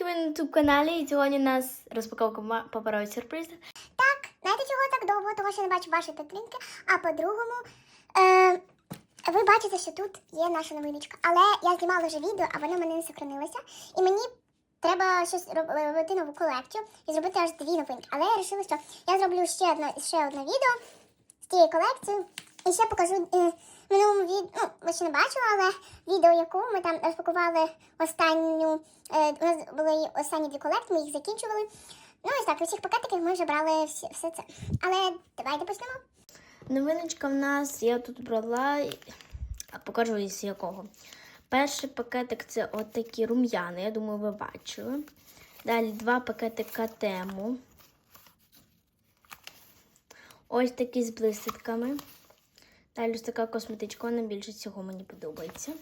ви на youtube каналі і сьогодні у нас розпаковка паперових сюрпризів. Так, знаєте чого так довго? Того, що не бачу вашої підтримки. А по-другому, е, ви бачите, що тут є наша новиночка. Але я знімала вже відео, а воно в мене не сохранилося. І мені треба щось робити нову колекцію і зробити аж дві новинки. Але я вирішила, що я зроблю ще одне, ще одне відео з тієї колекції. І ще покажу е, минулому відео, ну, ви ще не бачили, але відео, яку ми там розпакували останню, е, у нас були останні дві колекції, ми їх закінчували. Ну, ось так, у всіх пакетиків ми вже брали всі, все це. Але давайте почнемо. Новиночка в нас я тут брала, покажу із якого. Перший пакетик це отакі рум'яни, я думаю, ви бачили. Далі два пакетика тему. Ось такі з блискітками. Далі ось така косметичка, вона більше цього мені подобається.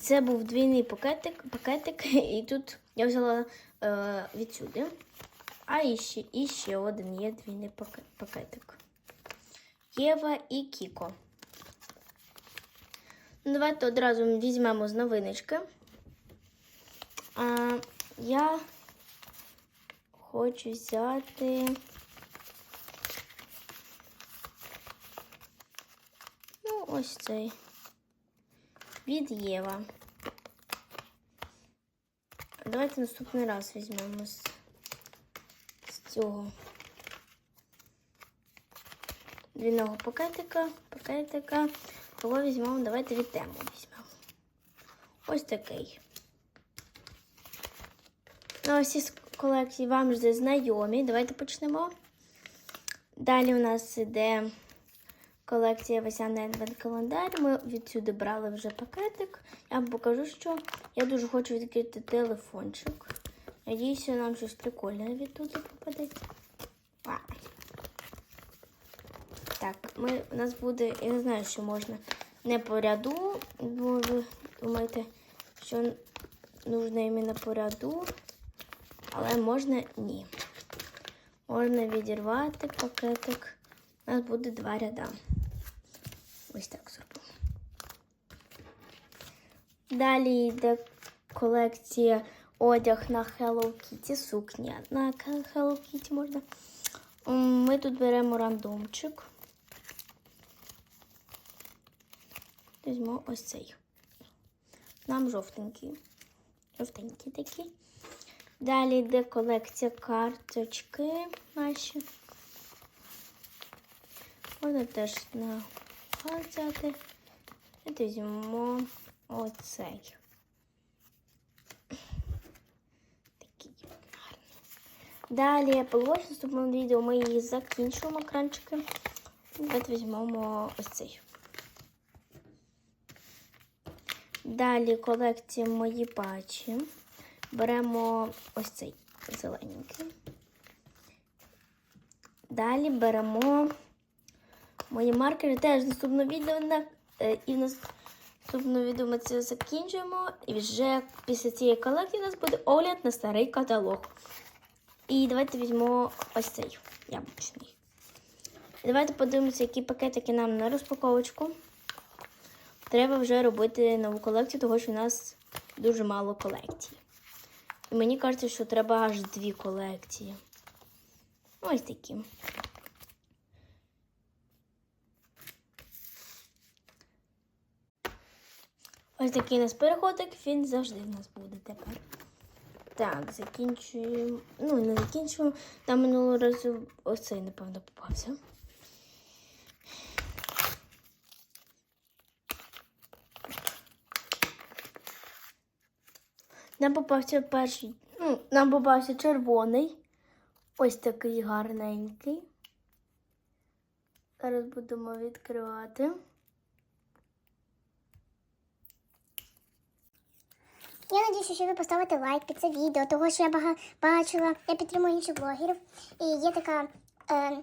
Це був двійний пакетик, пакетик і тут я взяла е, відсюди. А іще, іще один є двійний пакетик. Єва і Кіко. Ну, давайте одразу візьмемо з новиночки. А, я хочу взяти. Ну, ось цей. Від Єва. Давайте наступний раз візьмемо з, з цього двійного пакетика, пакетика. Кого візьмемо? Давайте від тему візьмемо. Ось такий. Ну, ось із колекції вам вже знайомі. Давайте почнемо. Далі у нас іде колекція весняний адвент календар. Ми відсюди брали вже пакетик. Я вам покажу, що я дуже хочу відкрити телефончик. Надіюся, нам щось прикольне відтуди попадеться. А. Так, ми, у нас буде, я не знаю, що можна не по ряду, бо ви думаєте, що нужно іменно по ряду, але можна ні. Можна відірвати пакетик. У нас буде два ряда. Ось так зробимо. Далі йде колекція одяг на Hello Kitty, сукня на Hello Kitty можна. Ми тут беремо рандомчик. Візьмемо ось цей. Нам жовтенький. Жовтенький такий. Далі йде колекція карточки наші. Можна теж на взяти. І візьмемо оцей. Такий гарний. Далі полож в наступному відео ми її закінчуємо екранчики. Давайте візьмемо ось цей. Далі колекція мої патчі. Беремо ось цей зелененький. Далі беремо мої маркери. Теж наступне відео на е, і в наступному відео ми це закінчуємо. І вже після цієї колекції у нас буде огляд на старий каталог. І давайте візьмемо ось цей яблучний. І давайте подивимося, які пакетики нам на розпаковочку. Треба вже робити нову колекцію, тому що в нас дуже мало колекцій. І мені кажеться, що треба аж дві колекції. Ось такі. Ось такий у нас переходик, він завжди в нас буде тепер. Так, закінчуємо. Ну, не закінчуємо. Там минулого разу ось цей, напевно, попався. Нам попався перший, ну, нам попався червоний. Ось такий гарненький. Зараз будемо відкривати. Я надіюся, що ви поставите лайк під це відео, того що я бага- бачила, я підтримую інших блогерів. І є така е,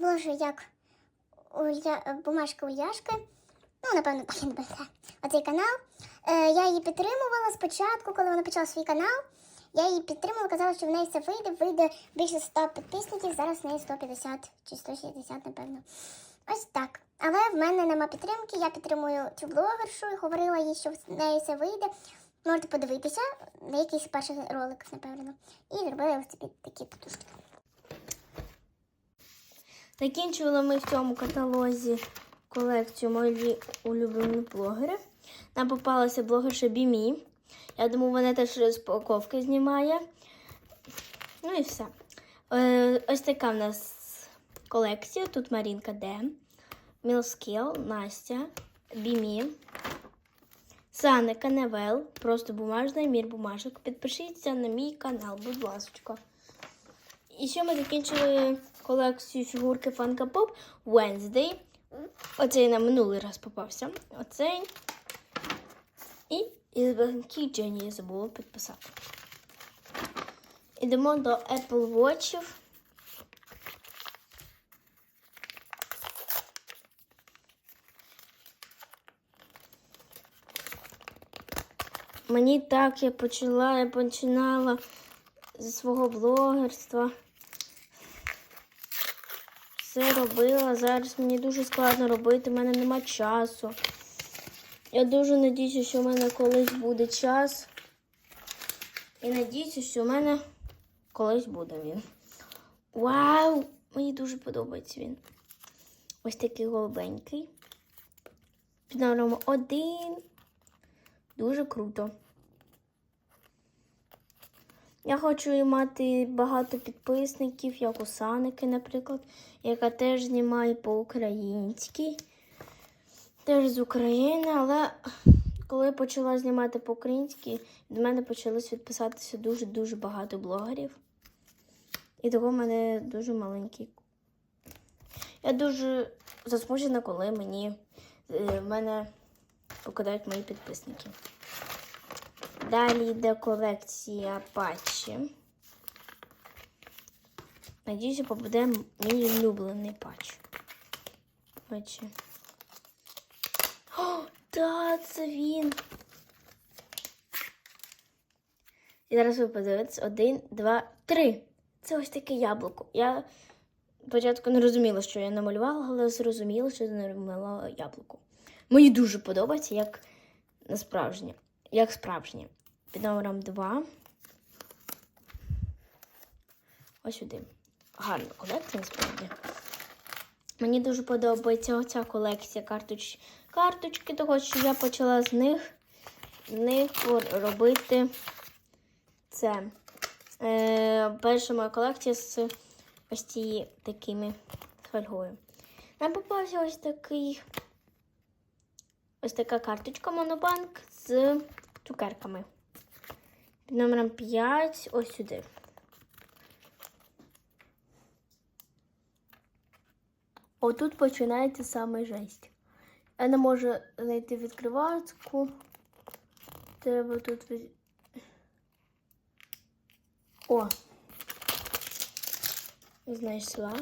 блогер, як Улья, бумажка Ульяшки. Ну, напевно, так я не пам'ятаю. Оцей канал. Е, я її підтримувала спочатку, коли вона почала свій канал. Я її підтримувала, казала, що в неї все вийде, вийде більше 100 підписників, зараз в неї 150 чи 160, напевно. Ось так. Але в мене нема підтримки, я підтримую цю блогершу і говорила їй, що в неї все вийде. Можете подивитися на якийсь перший ролик, напевно. І зробила ось тобі такі татушки. Закінчували ми в цьому каталозі колекцію мої улюблені блогери. Нам попалася блогерша Бімі. Я думаю, вона теж розпаковки знімає. Ну і все. Е, ось така в нас колекція. Тут Марінка Д, Мілскіл, Настя, Бімі, Санека Невел, просто бумажний мір бумажок. Підпишіться на мій канал, будь ласка. І ще ми закінчили колекцію фігурки Funko Pop Wednesday. Оцей на минулий раз попався. Оцей. І із я забула підписати. Ідемо до Apple Watch. Мені так я почала, я починала зі свого блогерства. Все робила. Зараз мені дуже складно робити, в мене нема часу. Я дуже надіюся, що в мене колись буде час. І надіюся, що в мене колись буде він. Вау! Мені дуже подобається він. Ось такий голубенький. Під номером один. Дуже круто. Я хочу мати багато підписників, як у Саники, наприклад, яка теж знімає по-українськи. Теж з України, але коли я почала знімати по-українськи, до мене почалось відписатися дуже-дуже багато блогерів. І того в мене дуже маленький. Я дуже засмучена, коли мені е, в мене покидають мої підписники. Далі йде колекція патчі. Надіюся, попаде мій улюблений патч. Патчі. О, та, це він. І зараз ви подивитесь. Один, два, три. Це ось таке яблуко. Я спочатку не розуміла, що я намалювала, але зрозуміла, що я намалювала яблуко. Мені дуже подобається, як на справжнє. Як справжнє. Під номером 2. Ось сюди. Гарна колекція, насправді. Мені дуже подобається оця колекція карточ... карточки, того що я почала з них, з них робити це. Е, перша моя колекція з ось цією такими фольгою. Нам попався ось такий ось така карточка Монобанк з цукерками. Під номером 5 ось сюди. Отут починається саме жесть. Я не можу знайти відкривачку. Треба тут від... О! Знайшла.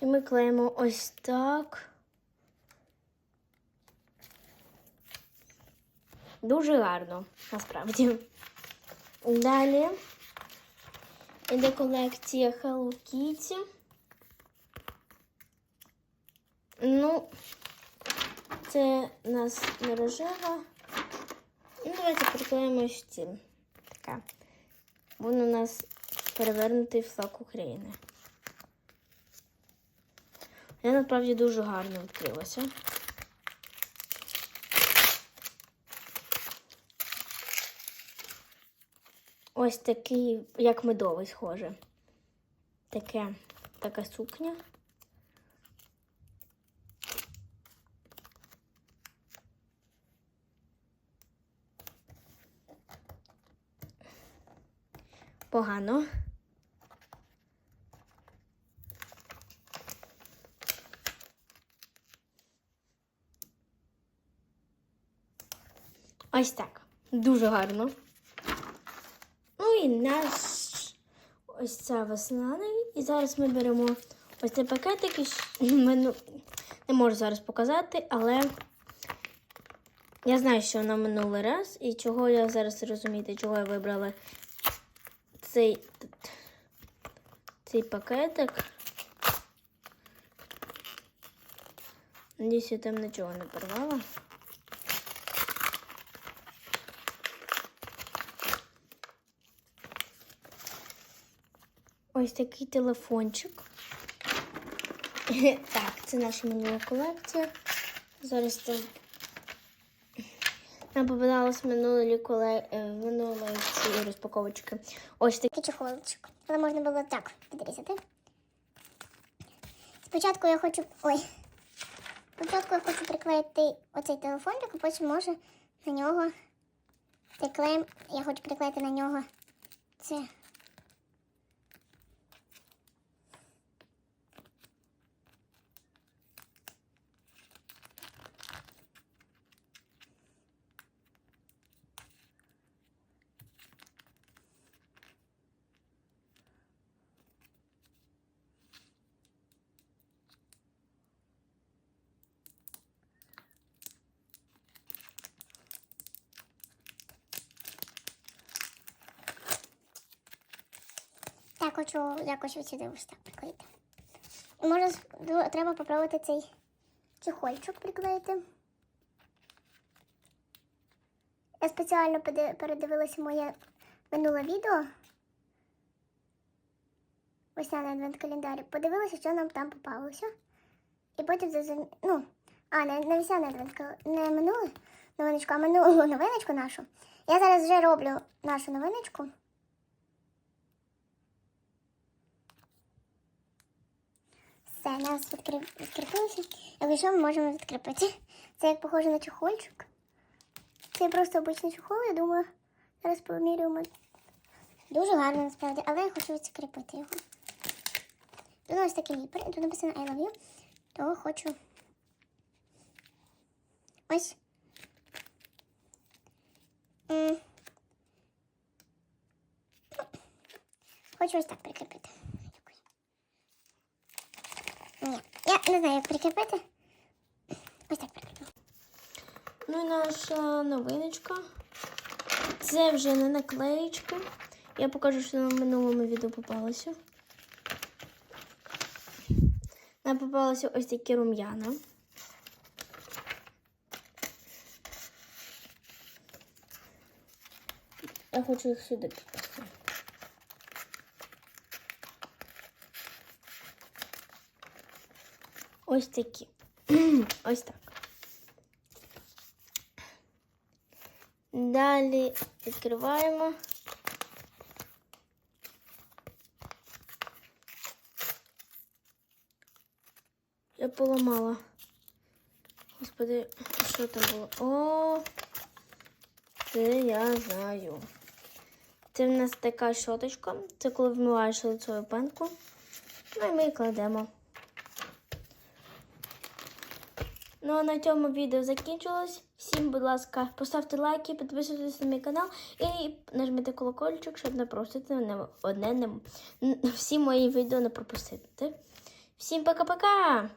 І ми клеїмо ось так. Дуже гарно, насправді. Далі йде колекція Hello Kitty. Ну, це у нас не рожева. Ну, давайте приклеїмо цим. Така. Він у нас перевернутий флаг України. Я насправді дуже гарно відкрилася. Ось такий, як медовий, схоже. Таке, така сукня. Погано. Ось так. Дуже гарно. Наш ось ця весна. І зараз ми беремо ось цей пакетик. Ми, ну, не можу зараз показати, але я знаю, що на минулий раз і чого я зараз розумієте, чого я вибрала цей, цей пакетик. Надіюсь, я там нічого не порвала. Ось такий телефончик. Так, це наша минула колекція. Зараз це нам попадалось минулі коле... е, минулі ці розпаковочки. Ось. Такий чехолчик. Але можна було так підрізати. Спочатку я хочу. Ой. Спочатку я хочу приклеїти оцей телефончик, а потім може на нього цей клеєм. Я хочу приклеїти на нього це. Хочу якось відсюди ось так приклеїти. І може треба попробувати цей чехольчик приклеїти. Я спеціально передивилася моє минуле відео. Весняний адвент календар. Подивилася, що нам там попалося. І потім зазум... ну, а, не, не весняний адвент не минуле новиночку, а минулу новиночку нашу. Я зараз вже роблю нашу новиночку. Все, нас. Якщо що, ми можемо відкріпити. Це як похоже на чехольчик. Це просто обичний чехол, я думаю. Зараз поміряємо. Дуже гарно насправді, але я хочу відкріпити його. Тут ось такий ліпер, тут написано I love you. Того хочу. Ось. Хочу ось так прикріпити. Ні, я не знаю, як прикріпити. Ось так прикріплю. Ну і наша новиночка. Це вже не наклеєчка. Я покажу, що на минулому відео попалося. Нам попалося ось такі рум'яна. Я хочу їх сюди Ось такі. Ось так. Далі відкриваємо. Я поламала. Господи, що там було? О, це я знаю. Це в нас така щоточка. Це коли вмиваєш лицеву пенку. Ну і ми її кладемо. Ну а на цьому відео закінчилось. Всім, будь ласка, поставте лайки, підписуйтесь на мій канал і нажмите колокольчик, щоб не пропустити не одне не всі мої відео не пропустити. Всім пока-пока!